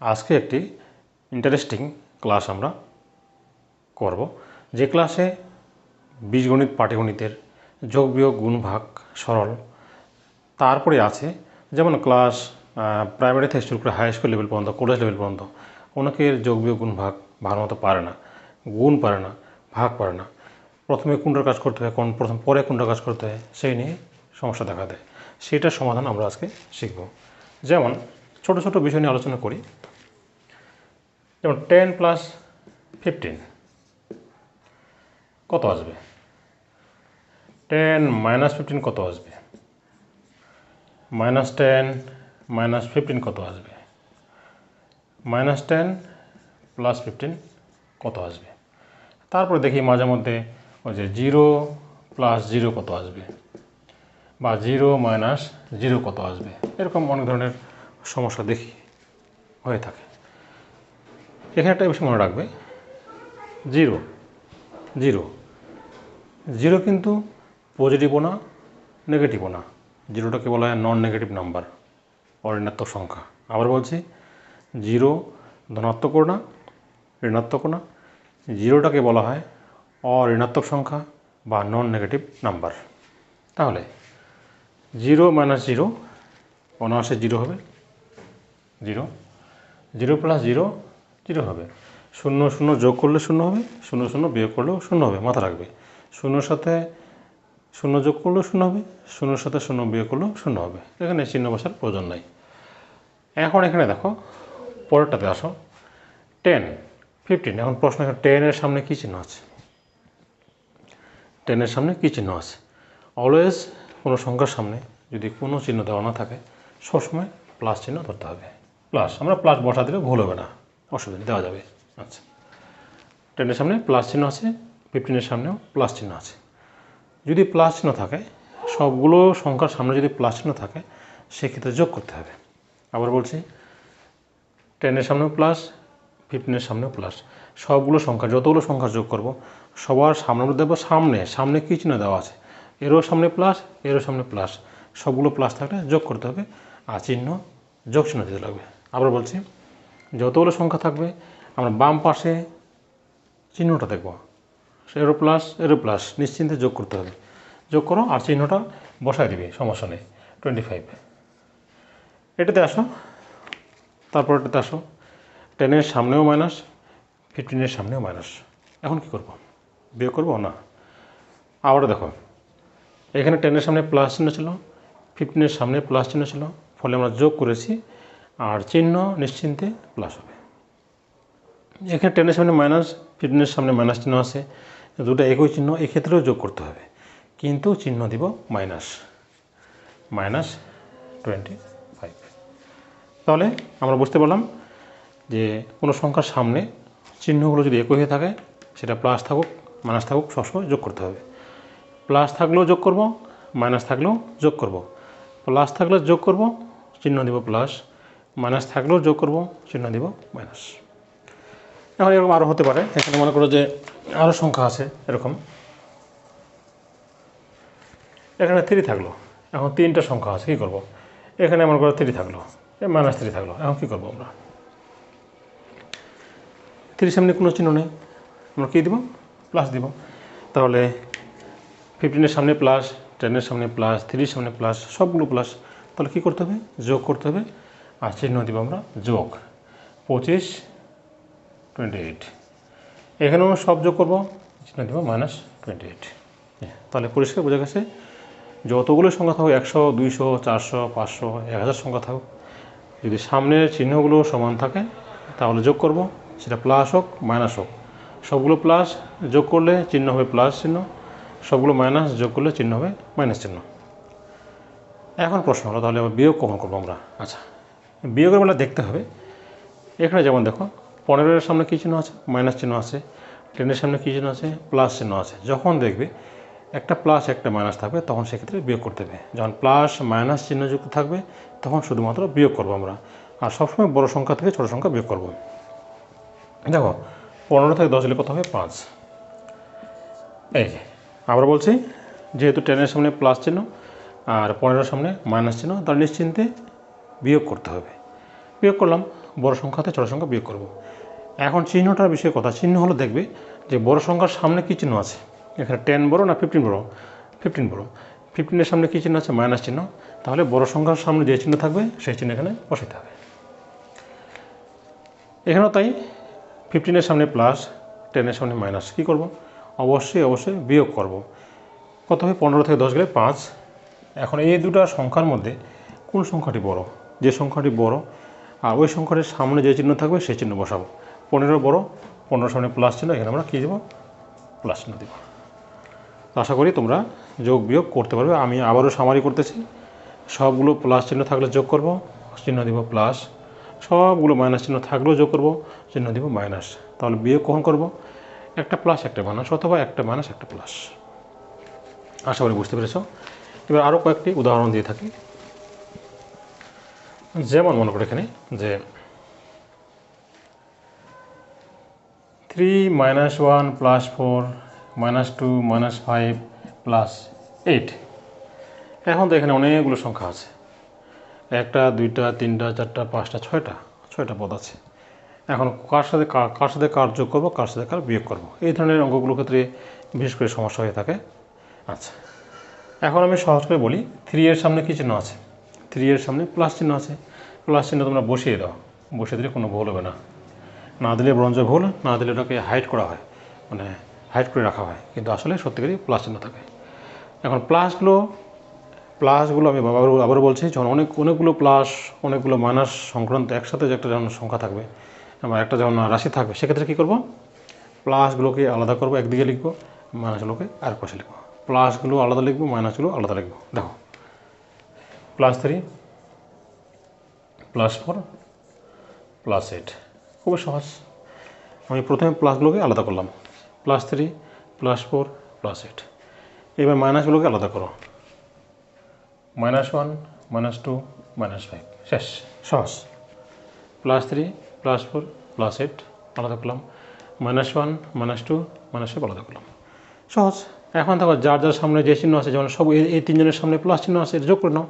আজকে একটি interesting class আমরা করব। যে ক্লাসে বীজগণিত পাটিগণিতের যোগ বিয়োগ গুণ ভাগ সরল, তারপরে আছে যেমন ক্লাস প্রাইমারি থেকে শুরু করে হাই স্কুল লেভেল পর্যন্ত কলেজ লেভেল পর্যন্ত, অনেকের যোগ বিয়োগ গুণ ভাগ ভালো মতো পারে না, গুণ পারে না, ভাগ পারে না। প্রথমে কোনটার কাজ করতে হয়, কোন, প্রথম পরে কোনটা কাজ করতে হয়, সেই নিয়ে সমস্যা দেখা দেয়। সেটার সমাধান আমরা আজকে শিখব। যেমন ছোট ছোট বিষয় নিয়ে আলোচনা করি যেমন টেন প্লাস ফিফটিন কত আসবে? টেন মাইনাস ফিফটিন কত আসবে? মাইনাস টেন মাইনাস ফিফটিন কত আসবে? মাইনাস টেন প্লাস ফিফটিন কত আসবে? তারপরে দেখি মাঝে মধ্যে ওই যে জিরো প্লাস জিরো কত আসবে? বা জিরো মাইনাস জিরো কত আসবে? এরকম অনেক ধরনের সমস্যা দেখি, হয়ে থাকে। এখানে একটা বিষয় মনে রাখবে। জিরো। জিরো। জিরো কিন্তু পজিটিভও না নেগেটিভও না। জিরোটাকে বলা হয় নন নেগেটিভ নাম্বার অঋণাত্মক সংখ্যা। আবার বলছি, জিরো ধনাত্মকও না ঋণাত্মকও না। জিরোটাকে বলা হয় অঋণাত্মক সংখ্যা বা নন নেগেটিভ নাম্বার তাহলে, জিরো মাইনাস জিরো, অনায়াসে জিরো হবে। Zero. Zero plus zero zero হবে। শূন্য শূন্য যোগ করলে শূন্য হবে, শূন্য শূন্য বিয়োগ করলেও শূন্য হবে, মাথা রাখবে। শূন্যর সাথে শূন্য যোগ করলেও শূন্য হবে, শূন্যর সাথে শূন্য বিয়োগ করলেও শূন্য হবে। এখানে চিহ্ন বসার প্রয়োজন নাই। এখন এখানে দেখো, পরেরটাতে আসো। টেন ফিফটিন এখন প্রশ্ন এখানে টেনের সামনে কী চিহ্ন আছে? টেনের সামনে কী চিহ্ন আছে? অলওয়েজ কোনো সংখ্যার সামনে যদি কোনো চিহ্ন দেওয়া না থাকে, সবসময় প্লাস চিহ্ন ধরতে হবে। প্লাস আমরা প্লাস বসা দিলে ভুল হবে না। অসুবিধা দেওয়া যাবে। আচ্ছা। টেনের সামনে প্লাস চিহ্ন আছে, ফিফটিনের সামনেও প্লাস চিহ্ন আছে। যদি প্লাস চিহ্ন থাকে, সবগুলো সংখ্যার সামনে যদি প্লাস চিহ্ন থাকে, সেক্ষেত্রে যোগ করতে হবে। আবার বলছি, টেনের সামনেও প্লাস, ফিফটিনের সামনেও প্লাস। সবগুলো সংখ্যা, যতগুলো সংখ্যা যোগ করব, সবার সামনে দেখব সামনে সামনে কী চিহ্ন দেওয়া আছে? এরও সামনে প্লাস, এরও সামনে প্লাস। সবগুলো প্লাস থাকলে যোগ করতে হবে, আর চিহ্ন, যোগ চিহ্ন দিতে লাগবে। আবার বলছি যতগুলো সংখ্যা থাকবে, আমরা বাম পাশে চিহ্নটা দেখব। এরো প্লাস এরো প্লাস নিশ্চিন্তে যোগ করতে হবে। যোগ করো আর চিহ্নটা বসায় দিবে, সমস্যা নেই। টোয়েন্টি ফাইভ এটাতে আসো। তারপর এটাতে আসো। টেনের সামনেও মাইনাস ফিফটিনের সামনেও মাইনাস এখন কি করব? বিয়োগ করব না? আবার দেখো। এখানে টেনের সামনে প্লাস চিহ্ন ছিল ফিফটিনের সামনে প্লাস চিহ্ন ছিল, ফলে আমরা যোগ করেছি আর চিহ্ন নিশ্চিন্তে প্লাস হবে। এখানে টেনের সামনে মাইনাস ফিফটিনের সামনে মাইনাস চিহ্ন আছে। দুটো একই চিহ্ন এক্ষেত্রেও যোগ করতে হবে। কিন্তু চিহ্ন দিব মাইনাস মাইনাস টোয়েন্টি ফাইভ তাহলে আমরা বুঝতে পারলাম যে কোনো সংখ্যার সামনে চিহ্নগুলো যদি একই হয়ে থাকে, সেটা প্লাস থাকুক মাইনাস থাকুক, সবসময় যোগ করতে হবে। প্লাস থাকলেও যোগ করব মাইনাস থাকলেও যোগ করব। প্লাস থাকলে যোগ করব, চিহ্ন দিব প্লাস মাইনাস থাকলেও যোগ করব, চিহ্ন দিব মাইনাস এখন এরকম আরও হতে পারে। এখানে মনে করো যে আরও সংখ্যা আছে, এরকম। এখানে থ্রি থাকল। এখন তিনটা সংখ্যা আছে, কী করব? এখানে মনে করো থ্রি থাকল। মাইনাস থ্রি থাকল। এখন কী করব আমরা? থ্রির সামনে কোনো চিহ্ন নেই। আমরা কী দিব? প্লাস দিব। তাহলে ফিফটিনের সামনে প্লাস টেনের সামনে প্লাস থ্রির সামনে প্লাস সবগুলো প্লাস তাহলে কী করতে হবে? যোগ করতে হবে। আর চিহ্ন দিব আমরা। যোগ পঁচিশ টোয়েন্টি এইট এখানেও সব যোগ করব। চিহ্ন দিব মাইনাস টোয়েন্টি এইট তাহলে পরিষ্কার বোঝা গেছে, যতগুলো সংখ্যা থাকুক, একশো, দুইশো, চারশো, পাঁচশো, এক হাজার সংখ্যা থাকুক, যদি সামনের চিহ্নগুলো সমান থাকে, তাহলে যোগ করব। সেটা প্লাস হোক মাইনাস হোক। সবগুলো প্লাস যোগ করলে চিহ্ন হবে প্লাস চিহ্ন। সবগুলো মাইনাস যোগ করলে চিহ্ন হবে মাইনাস চিহ্ন। এখন প্রশ্ন হলো, তাহলে বিয়োগ কখন করব আমরা? আচ্ছা। বিয়োগের বেলা দেখতে হবে। এখানে যেমন দেখো, পনেরোর সামনে কী চিহ্ন আছে? মাইনাস চিহ্ন আছে টেনের সামনে কী চিহ্ন আছে? প্লাস চিহ্ন আছে। যখন দেখবে একটা প্লাস, একটা মাইনাস থাকবে, তখন সেক্ষেত্রে বিয়োগ করতে হবে। যখন প্লাস, মাইনাস চিহ্ন যুক্ত থাকবে, তখন শুধুমাত্র বিয়োগ করব আমরা। আর সবসময় বড় সংখ্যা থেকে ছোট সংখ্যা বিয়োগ করব। দেখো, পনেরো থেকে দশ হলে কত হবে? পাঁচ। এই যে, আবার বলছি, যেহেতু টেনের সামনে প্লাস চিহ্ন আর পনেরোর সামনে মাইনাস চিহ্ন তার নিশ্চিন্তে বিয়োগ করতে হবে। বিয়োগ করলাম, বড় সংখ্যাতে ছোট সংখ্যা বিয়োগ করব। এখন চিহ্নটার বিষয়ে কথা, চিহ্ন হলো দেখবে যে বড় সংখ্যার সামনে কী চিহ্ন আছে? এখানে টেন বড় না ফিফটিন বড়? ফিফটিন বড়। ফিফটিনের সামনে কী চিহ্ন আছে? মাইনাস চিহ্ন। তাহলে বড় সংখ্যার সামনে যে চিহ্ন থাকবে, সেই চিহ্ন এখানে বসাতে হবে। এখানেও তাই ফিফটিনের সামনে প্লাস টেনের সামনে মাইনাস কী করব? অবশ্যই অবশ্যই বিয়োগ করব। কত হবে? পনেরো থেকে দশ গেলে পাঁচ। এখন এই দুটো সংখ্যার মধ্যে কোন সংখ্যাটি বড়? যে সংখ্যাটি বড়, আর ওই সংখ্যাটির সামনে যে চিহ্ন থাকবে সেই চিহ্ন বসাবো। পনেরো বড়, পনেরো সামনে প্লাস চিহ্ন, এখানে আমরা কী দেবো? প্লাস চিহ্ন দেবো। আশা করি তোমরা যোগ বিয়োগ করতে পারবে। আমি আবারও সামারি করতেছি। সবগুলো প্লাস চিহ্ন থাকলে যোগ করব, চিহ্ন দিব প্লাস সবগুলো মাইনাস চিহ্ন থাকলেও যোগ করব, চিহ্ন দিব মাইনাস তাহলে বিয়োগ কখন করব? একটা প্লাস একটা মাইনাস অথবা একটা মাইনাস একটা প্লাস আশা করি বুঝতে পেরেছ। এবার আরও কয়েকটি উদাহরণ দিয়ে থাকি। যেমন মনে করে এখানে যে three minus one plus four minus two minus five plus eight এখন তো এখানে অনেকগুলো সংখ্যা আছে। একটা, দুইটা, তিনটা, চারটা, পাঁচটা, ছয়টা ছয়টা পদ আছে। এখন কার সাথে কার- সাথে কার যোগ করব, কার সাথে কার বিয়োগ করব? এই ধরনের অঙ্কগুলোর ক্ষেত্রে বিশেষ করে সমস্যা হয়ে থাকে। আচ্ছা এখন আমি সহজ করে বলি থ্রি এর সামনে কী চিহ্ন আছে? থ্রি এর সামনে প্লাস চিহ্ন আছে। প্লাস চিহ্ন তোমরা বসিয়ে দাও। বসিয়ে দিলে কোনো ভুল হবে না। না দিলে ব্রঞ্জ ভুল, না দিলে ওটাকে হাইট করা হয়। মানে হাইট করে রাখা হয়। কিন্তু আসলে সত্যিকারই প্লাস চিহ্ন থাকে। এখন প্লাসগুলো প্লাসগুলো আমি আবার আবারও বলছি, যখন অনেক, অনেকগুলো প্লাস অনেকগুলো মাইনাস সংক্রান্ত একসাথে যে একটা যখন সংখ্যা থাকবে, বা একটা যখন রাশি থাকবে, সেক্ষেত্রে কী করব? প্লাসগুলোকে আলাদা করব, একদিকে লিখব মাইনাসগুলোকে আর পাশে লিখব। প্লাসগুলো আলাদা লিখব মাইনাসগুলো আলাদা লিখব। দেখো plus three plus four plus eight খুবই সহজ। আমি প্রথমে প্লাসগুলোকে আলাদা করলাম। Plus three plus four plus eight এবার মাইনাসগুলোকে আলাদা করো। Minus one minus two minus five শেষ। সহজ। Plus three plus four plus eight আলাদা করলাম। Minus one minus two minus five আলাদা করলাম। সহজ। এখন দেখো যার যার সামনে যে চিহ্ন আছে, যেমন সব এই- তিনজনের সামনে প্লাস চিহ্ন আছে যোগ করে নাও।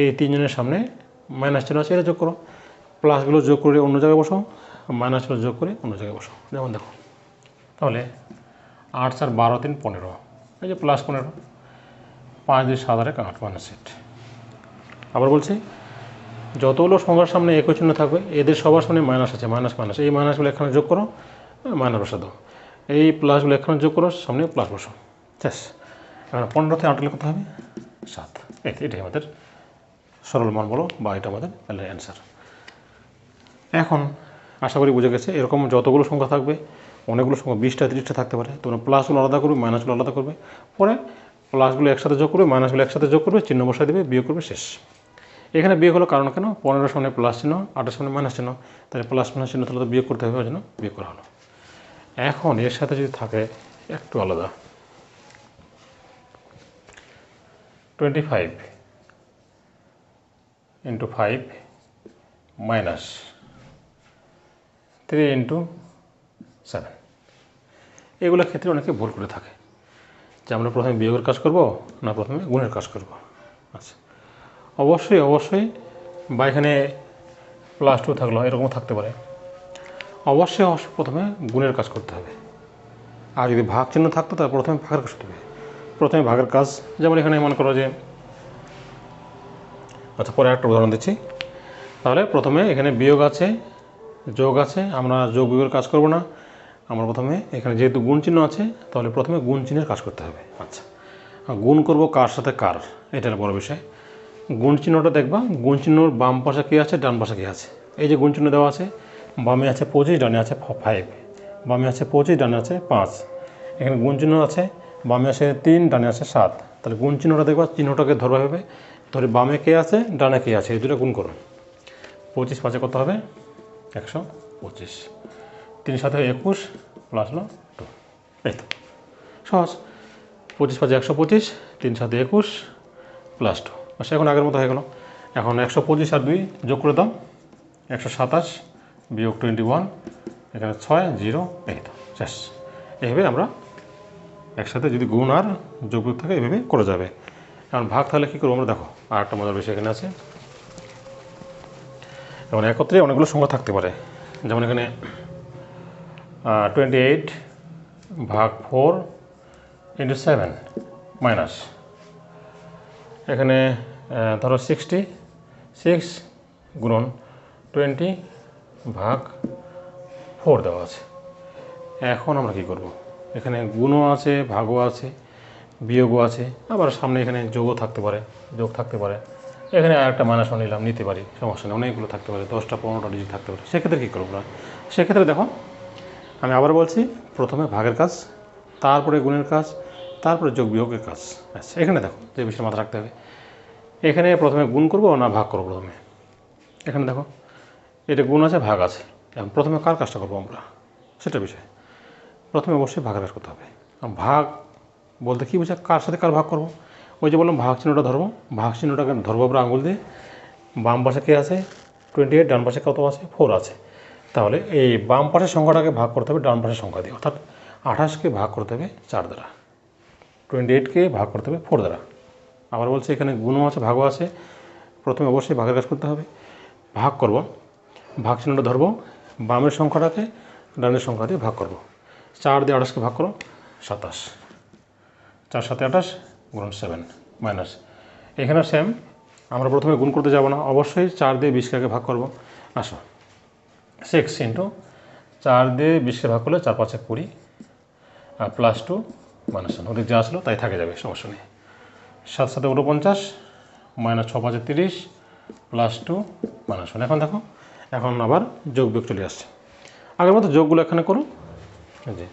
এই তিনজনের সামনে মাইনাস চিহ্ন আছে, এটা যোগ করো। প্লাসগুলো যোগ করে অন্য জায়গায় বসো মাইনাসগুলো যোগ করে অন্য জায়গায় বসো। যেমন দেখো, তাহলে আট চার বারো তিন পনেরো, এই যে প্লাস পনেরো, পাঁচ দুই সাত এক আট মাইনাস এইট আবার বলছি, যতগুলো সংখ্যার সামনে একই চিহ্ন থাকবে, এদের সবার সামনে মাইনাস আছে মাইনাস মাইনাস এই মাইনাসগুলো এখানে যোগ করো মাইনাস বসা দাও। এই প্লাসগুলো এখানে যোগ করো, সামনে প্লাস বসো। শেষ। এখন পনেরো থেকে আটলে কত হবে, সাত। এটাই আমাদের সরল মান বলো বা এটা আমাদের অ্যান্সার এখন আশা করি বুঝে গেছে, এরকম যতগুলো সংখ্যা থাকবে, অনেকগুলো সংখ্যা, বিশটা, তিরিশটা থাকতে পারে। তোমরা প্লাসগুলো আলাদা করবে মাইনাসগুলো আলাদা করবে। পরে প্লাসগুলো একসাথে যোগ করবে মাইনাসগুলো একসাথে যোগ করবে, চিহ্ন বসায় দেবে, বিয়োগ করবে, শেষ। এখানে বিয়োগ হলো কারণ কেন? পনেরো সামনে প্লাস চিহ্ন আটের সামনে মাইনাস চিহ্ন। তাহলে প্লাস মাইনাস চিহ্ন তাহলে তো বিয়োগ করতে হবে জন্য বিয়োগ করা হলো। এখন এর সাথে যদি থাকে, একটু আলাদা। Twenty five into five minus three into seven এগুলো ক্ষেত্রে অনেকে ভুল করে থাকে। যে আমরা প্রথমে বিয়োগের কাজ করব না প্রথমে গুণের কাজ করব। আচ্ছা। অবশ্যই অবশ্যই বা এখানে প্লাস টু থাকল এরকমও থাকতে পারে। অবশ্যই অবশ্যই প্রথমে গুণের কাজ করতে হবে। আর যদি ভাগ চিহ্ন থাকতো তাহলে প্রথমে ভাগের কাজ করতে হবে। প্রথমে ভাগের কাজ, যেমন এখানে মনে করো যে আচ্ছা পরে একটা উদাহরণ দিচ্ছি। তাহলে প্রথমে এখানে বিয়োগ আছে, যোগ আছে, আমরা যোগ বিয়োগের কাজ করব না। আমরা প্রথমে এখানে যেহেতু গুণ চিহ্ন আছে, তাহলে প্রথমে গুণ চিহ্নের কাজ করতে হবে। আচ্ছা গুণ করব কার সাথে কার? এটা বড় বিষয়। গুণ চিহ্নটা দেখবা, গুণ চিহ্নর বাম পাশে কী আছে, ডান পাশে কী আছে? এই যে গুণ চিহ্ন দেওয়া আছে, বামে আছে পঁচিশ, ডানে আছে ফাইভ বামে আছে পঁচিশ, ডানে আছে পাঁচ। এখানে গুণ চিহ্ন আছে, বামে আছে তিন, ডানে আছে সাত। তাহলে গুণ চিহ্নটা দেখবা, চিহ্নটাকে ধরবা হবে ধরে বামে কে আছে, ডানে কে আছে, এই দুটো গুণ করো পঁচিশ পাঁচে কত হবে? একশো পঁচিশ। তিন সাথে একুশ প্লাস হলো টু এই তো। সহজ। পঁচিশ পাঁচে একশো পঁচিশ, তিন সাথে একুশ প্লাস টু আচ্ছা এখন আগের মতো হয়ে গেল। এখন একশো পঁচিশ আর দুই যোগ করে দাও। একশো সাতাশ বিয়োগ টোয়েন্টি ওয়ান, এখানে ছয়, জিরো, এই তো। শেষ। এইভাবে আমরা একসাথে যদি গুণ আর যোগ থাকে, এইভাবে করা যাবে। এখন ভাগ তাহলে কী করব? আমরা দেখো আর একটা মজার বিষয় এখানে আছে। এবং একত্রে অনেকগুলো সংখ্যা থাকতে পারে। যেমন এখানে টোয়েন্টি এইট ভাগ ফোর ইন্টু সেভেন মাইনাস এখানে ধরো সিক্সটি সিক্স গুণন টোয়েন্টি ভাগ ফোর দেওয়া আছে। এখন আমরা কি করব? এখানে গুণও আছে, ভাগও আছে। বিয়োগও আছে, আবার সামনে এখানে যোগও থাকতে পারে, যোগ থাকতে পারে। এখানে আর একটা মাইনাস নিলাম, নিতে পারি, সমস্যা নেই, অনেকগুলো থাকতে পারে, দশটা, পনেরোটা ডিজিট থাকতে পারে। সেক্ষেত্রে কী করব আমরা? সেক্ষেত্রে দেখো, আমি আবার বলছি, প্রথমে ভাগের কাজ, তারপরে গুণের কাজ, তারপরে যোগ বিয়োগের কাজ। আচ্ছা এখানে দেখো, যে বিষয়ে মাথা রাখতে হবে। এখানে প্রথমে গুণ করব না ভাগ করব প্রথমে? এখানে দেখো, এটা গুণ আছে, ভাগ আছে। এখন প্রথমে কার কাজটা করব আমরা? সেটা বিষয়। প্রথমে অবশ্যই ভাগের কাজ করতে হবে। ভাগ বলতে কী বোঝায়? কার সাথে কার ভাগ করব? ওই যে বললাম ভাগ চিহ্নটা ধরবো। ভাগ চিহ্নটাকে ধরবো আমরা আঙুল দিয়ে। বাম পাশে কে আছে? টোয়েন্টি এইট ডান পাশে কত আছে? ফোর আছে। তাহলে এই বাম পাশের সংখ্যাটাকে ভাগ করতে হবে, ডান পাশের সংখ্যা দিয়ে। অর্থাৎ আঠাশকে ভাগ করতে হবে চার দ্বারা। টোয়েন্টি এইটকে ভাগ করতে হবে ফোর দ্বারা। আবার বলছে এখানে গুণও আছে, ভাগও আছে। প্রথমে অবশ্যই ভাগের কাজ করতে হবে। ভাগ করব। ভাগ চিহ্নটা ধরবো। বামের সংখ্যাটাকে ডানের সংখ্যা দিয়ে ভাগ করব। চার দিয়ে আঠাশকে ভাগ করো, সাতাশ। চার সাথে আঠাশ গুণ সেভেন মাইনাস এখানে সেম আমরা প্রথমে গুণ করতে যাব না, অবশ্যই চার দিয়ে বিশকে ভাগ করব। আসো। সিক্স ইন্টু চার দিয়ে বিশকে ভাগ করলে চার পাঁচে কুড়ি, আর প্লাস টু মাইনাস ওদের যা আসলো তাই থাকে যাবে, সমস্যা নেই। সাত সাথে উনপঞ্চাশ মাইনাস ছ পাঁচে তিরিশ প্লাস টু মাইনাস ওয়ান এখন দেখো, এখন আবার যোগ বিয়োগ চলে আসছে। আগের মতো যোগগুলো এখানে করো। এই যে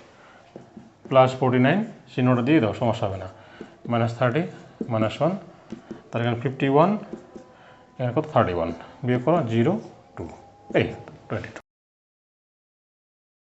প্লাস ফোরটি নাইন চিহ্নটা দিয়ে দাও, সমস্যা হবে না। মাইনাস থার্টি মাইনাস ওয়ান তার এখানে ফিফটি ওয়ান এখানে কত? থার্টি ওয়ান বিয়োগ করো জিরো টু এই টোয়েন্টি টু